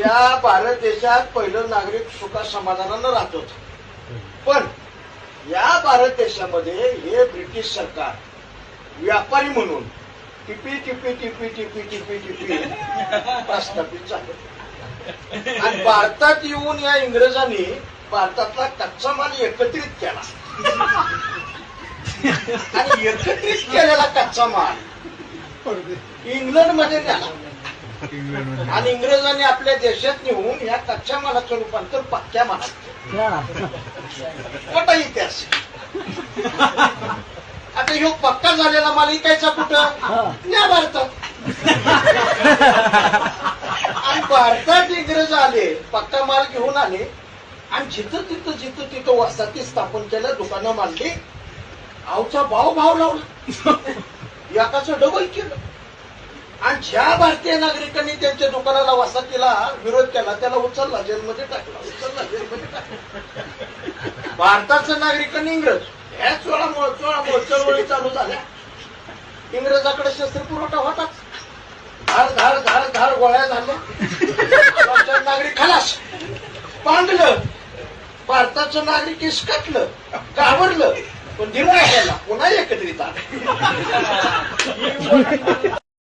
या भारत देशात पहिलं नागरिक सुखा समाधानानं राहत होत. पण या भारत देशामध्ये हे ब्रिटिश सरकार व्यापारी म्हणून टिपी टिपी टिपी टिपी टिपी टिपी प्रस्थापित झालं. आणि भारतात येऊन या इंग्रजांनी भारतातला कच्चा माल एकत्रित केला. आणि एकत्रित केलेला कच्चा माल इंग्लंडमध्ये आणि इंग्रजांनी आपल्या देशात नेऊन या कच्च्या मालाचं रूपांतर पक्क्या मालात केलं. मोठा इतिहास. आता ह्यो पक्का झालेला माल इकायचा कुठं? या भारतात. आणि भारतात इंग्रज आले पक्का माल घेऊन आले आणि जिथं तिथं जिथं तिथं वसाहती स्थापन केलं दुकानं मांडली आवचा भाव भाव लावला. याकाचं डबल केलं. ज्या भारतीय नागरिकांनी त्यांच्या दुकानाला वसाहतीला विरोध केला त्याला उचलला जेलमध्ये टाकला उचलला जेलमध्ये टाकला. भारताचं नागरिकांनी इंग्रज. ह्या चोळामुळे चोळामुळे चळवळी चालू झाल्या. इंग्रजाकडे शस्त्र पुरवठा होताच. धार धार धार धार गोळ्या झाल्या. नागरिक खलास पांगलं भारताचं नागरिक इसकटलं घाबरलं. पण निर्णय घ्यायला पुन्हा एकत्रित आलं.